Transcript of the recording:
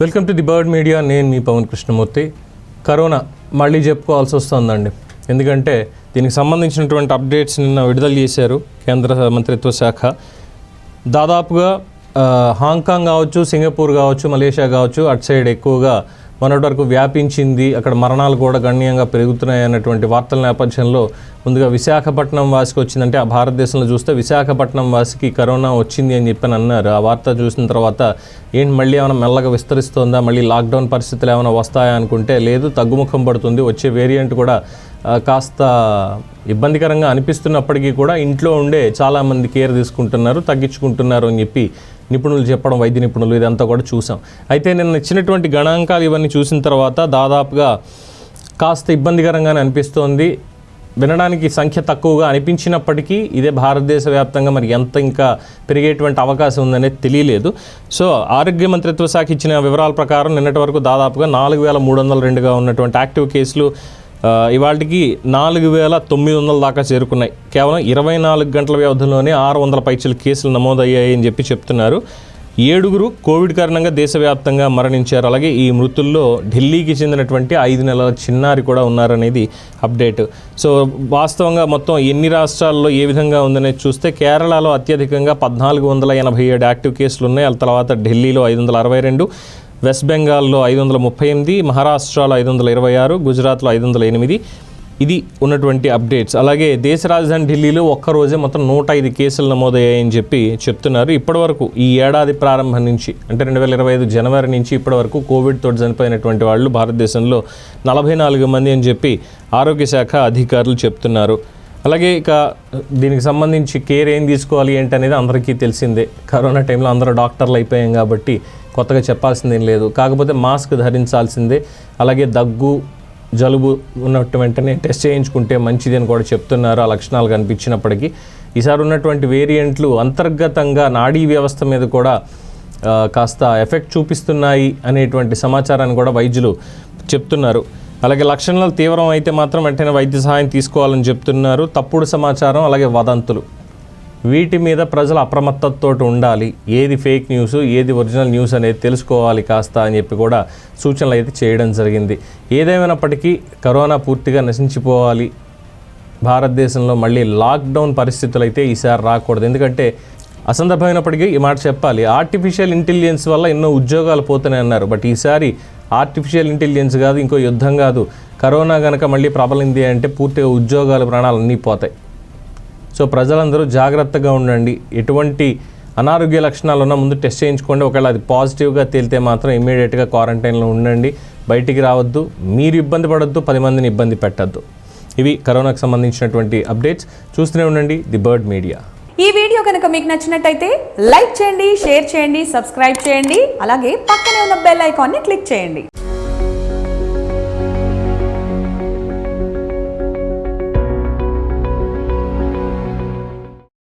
Welcome to the bird media. నేను మీ Pawan Krishnamurthy. Corona మళ్ళీ చెప్పుకోవాల్సి వస్తుందండి. ఎందుకంటే దీనికి సంబంధించినటువంటి అప్డేట్స్ నిన్న విడుదల చేశారు కేంద్ర మంత్రిత్వ శాఖ. దాదాపుగా హాంకాంగ్ కావచ్చు సింగపూర్ కావచ్చు మలేషియా కావచ్చు అటు సైడ్ ఎక్కువగా మొన్నటి వరకు వ్యాపించింది. అక్కడ మరణాలు కూడా గణనీయంగా పెరుగుతున్నాయి అన్నటువంటి వార్తల నేపథ్యంలో ముందుగా విశాఖపట్నం వాసికి వచ్చిందంటే ఆ భారతదేశంలో చూస్తే విశాఖపట్నం వాసికి కరోనా వచ్చింది అని చెప్పని అన్నారు. ఆ వార్త చూసిన తర్వాత ఏంటి మళ్ళీ ఏమైనా మెల్లగా విస్తరిస్తుందా? మళ్ళీ లాక్డౌన్ పరిస్థితులు ఏమైనా వస్తాయా అనుకుంటే లేదు తగ్గుముఖం పడుతుంది. వచ్చే వేరియంట్ కూడా కాస్త ఇబ్బందికరంగా అనిపిస్తున్నప్పటికీ కూడా ఇంట్లో ఉండే చాలామంది కేర్ తీసుకుంటున్నారు తగ్గించుకుంటున్నారు అని చెప్పి నిపుణులు చెప్పడం వైద్య నిపుణులు ఇదంతా కూడా చూసాం. అయితే నిన్న ఇచ్చినటువంటి గణాంకాలు ఇవన్నీ చూసిన తర్వాత దాదాపుగా కాస్త ఇబ్బందికరంగానే అనిపిస్తోంది. వినడానికి సంఖ్య తక్కువగా అనిపించినప్పటికీ ఇదే భారతదేశ వ్యాప్తంగా మరి ఎంత ఇంకా పెరిగేటువంటి అవకాశం ఉందనేది తెలియలేదు. సో ఆరోగ్య మంత్రిత్వ శాఖ ఇచ్చిన వివరాల ప్రకారం నిన్నటి వరకు దాదాపుగా నాలుగు వేల మూడు వందల రెండుగా ఉన్నటువంటి యాక్టివ్ కేసులు ఇవాళకి నాలుగు వేల తొమ్మిది వందల దాకా చేరుకున్నాయి. కేవలం ఇరవై నాలుగు గంటల వ్యవధిలోనే ఆరు వందల పైచల కేసులు నమోదయ్యాయని చెప్పి చెప్తున్నారు. ఏడుగురు కోవిడ్ కారణంగా దేశవ్యాప్తంగా మరణించారు. అలాగే ఈ మృతుల్లో ఢిల్లీకి చెందినటువంటి ఐదు నెలల చిన్నారి కూడా ఉన్నారనేది అప్డేట్. సో వాస్తవంగా మొత్తం ఎన్ని రాష్ట్రాల్లో ఏ విధంగా ఉందనేది చూస్తే కేరళలో అత్యధికంగా పద్నాలుగు వందల ఎనభై ఏడు యాక్టివ్ కేసులు ఉన్నాయి ఆ తర్వాత ఢిల్లీలో ఐదు వందల అరవై రెండు వెస్ట్ బెంగాల్లో ఐదు వందల ముప్పై ఎనిమిది మహారాష్ట్రలో ఐదు వందల ఇరవై ఆరు గుజరాత్లో ఐదు వందల ఎనిమిది. ఇది ఉన్నటువంటి అప్డేట్స్. అలాగే దేశ రాజధాని ఢిల్లీలో ఒక్కరోజే మొత్తం నూట ఐదు కేసులు నమోదయ్యాయని చెప్పి చెప్తున్నారు. ఇప్పటివరకు ఈ ఏడాది ప్రారంభం నుంచి అంటే రెండు వేల ఇరవై ఐదు జనవరి నుంచి ఇప్పటివరకు కోవిడ్ చనిపోయినటువంటి వాళ్ళు భారతదేశంలో నలభై నాలుగు మంది అని చెప్పి ఆరోగ్య శాఖ అధికారులు చెప్తున్నారు. అలాగే ఇక దీనికి సంబంధించి కేర్ ఏం తీసుకోవాలి ఏంటనేది అందరికీ తెలిసిందే. కరోనా టైంలో అందరూ డాక్టర్లు అయిపోయాం కాబట్టి కొత్తగా చెప్పాల్సిందేం లేదు. కాకపోతే మాస్క్ ధరించాల్సిందే. అలాగే దగ్గు జలుబు ఉన్నట్టు వెంటనే టెస్ట్ చేయించుకుంటే మంచిది అని కూడా చెప్తున్నారు. ఆ లక్షణాలు కనిపించినప్పటికీ ఈసారి ఉన్నటువంటి వేరియంట్లు అంతర్గతంగా నాడీ వ్యవస్థ మీద కూడా కాస్త ఎఫెక్ట్ చూపిస్తున్నాయి అనేటువంటి సమాచారాన్ని కూడా వైద్యులు చెప్తున్నారు. అలాగే లక్షణాలు తీవ్రం అయితే మాత్రం వెంటనే వైద్య సహాయం తీసుకోవాలని చెప్తున్నారు. తప్పుడు సమాచారం అలాగే వదంతులు. వీటి మీద ప్రజలు అప్రమత్తతో ఉండాలి. ఏది ఫేక్ న్యూస్ ఏది ఒరిజినల్ న్యూస్ అనేది తెలుసుకోవాలి కాస్త అని చెప్పి కూడా సూచనలు అయితే చేయడం జరిగింది. ఏదేమైనప్పటికీ కరోనా పూర్తిగా నశించిపోవాలి. భారతదేశంలో మళ్ళీ లాక్డౌన్ పరిస్థితులు అయితే ఈసారి రాకూడదు. ఎందుకంటే అసందర్భమైనప్పటికీ ఈ మాట చెప్పాలి. ఆర్టిఫిషియల్ ఇంటెలిజెన్స్ వల్ల ఎన్నో ఉద్యోగాలు పోతున్నాయి అన్నారు. బట్ ఈసారి ఆర్టిఫిషియల్ ఇంటెలిజెన్స్ కాదు ఇంకో యుద్ధం కాదు. కరోనా కనుక మళ్ళీ ప్రబలింది అంటే పూర్తిగా ఉద్యోగాలు ప్రాణాలు అన్నీ పోతాయి. సో ప్రజలందరూ జాగ్రత్తగా ఉండండి. ఎటువంటి అనారోగ్య లక్షణాలు ఉన్నా ముందు టెస్ట్ చేయించుకోండి. ఒకవేళ అది పాజిటివ్గా తేలితే మాత్రం ఇమీడియట్గా క్వారంటైన్లో ఉండండి. బయటికి రావద్దు. మీరు ఇబ్బంది పడద్దు. పది మందిని ఇబ్బంది పెట్టద్దు. ఇవి కరోనాకు సంబంధించినటువంటి అప్డేట్స్. చూస్తూనే ఉండండి. The bird media. ఈ వీడియో కనుక మీకు నచ్చినట్టయితే లైక్ చేయండి షేర్ చేయండి సబ్స్క్రైబ్ చేయండి. అలాగే పక్కనే ఉన్న బెల్ ఐకాన్ని క్లిక్ చేయండి.